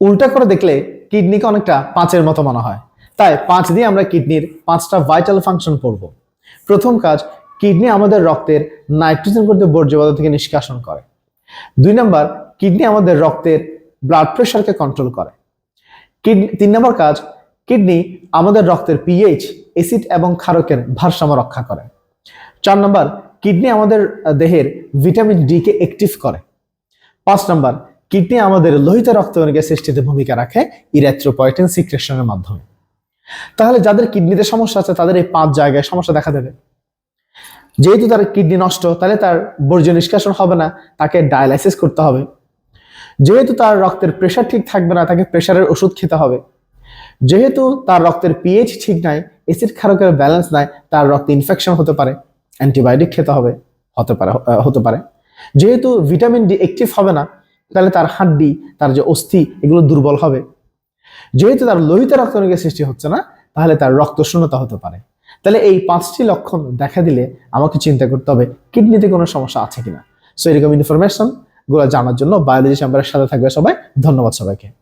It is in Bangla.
উল্টা করে দেখলে কিডনিকে অনেকটা পাঁচের মতো মনে হয়। তাই পাঁচ দিয়ে আমরা কিডনির পাঁচটা ভাইটাল ফাংশন পড়ব। প্রথম কাজ, কিডনি আমাদের রক্তের নাইট্রোজেন করতে বর্জ্য পদার্থ থেকে নিষ্কাশন করে। দুই নম্বর, কিডনি আমাদের রক্তের ব্লাড প্রেশারকে কন্ট্রোল করে। কিডনি, তিন নম্বর কাজ, কিডনি আমাদের রক্তের পিএইচ অ্যাসিড এবং ক্ষারকের ভারসাম্য রক্ষা করে। চার নম্বর, কিডনি আমাদের দেহের ভিটামিন ডি কে অ্যাক্টিভ করে। পাঁচ নম্বর কিডনি আমাদের লোহিত রক্তকণিকা সৃষ্টিতে ভূমিকা রাখে ইরেথ্রোপয়েটিন সিক্রেশনের মাধ্যমে। তাহলে যাদের কিডনিতে সমস্যা আছে, তাদের এই পাঁচ জায়গায় সমস্যা দেখা দেবে। যেহেতু তার কিডনি নষ্ট, তাহলে তার বর্জ্য নিষ্কাশন হবে না, তাকে ডায়ালাইসিস করতে হবে। যেহেতু তার রক্তের প্রেশার ঠিক থাকবে না, তাকে প্রেশারের ওষুধ খেতে হবে। যেহেতু তার রক্তের পিএইচ ঠিক নাই এসিড ক্ষারকের ব্যালেন্স নাই, তার রক্তে ইনফেকশন হতে পারে অ্যান্টিবায়োটিক খেতে হবে, হতে পারে হতে পারে। যেহেতু ভিটামিন ডি অ্যাক্টিভ হবে না তাহলে তার হাড্ডি, তার যে অস্থি, এগুলো দুর্বল হবে। যেহেতু তার লোহিত রক্তরোগের সৃষ্টি হচ্ছে না, তাহলে তার রক্ত শূন্যতা হতে পারে। তাহলে এই পাঁচটি লক্ষণ দেখা দিলে আমাকে চিন্তা করতে হবে, কিডনিতে কোনো সমস্যা আছে কিনা। সো এরকম ইনফরমেশনগুলো জানার জন্য বায়োলজি চেম্বারের সাথে থাকবে সবাই। ধন্যবাদ সবাইকে।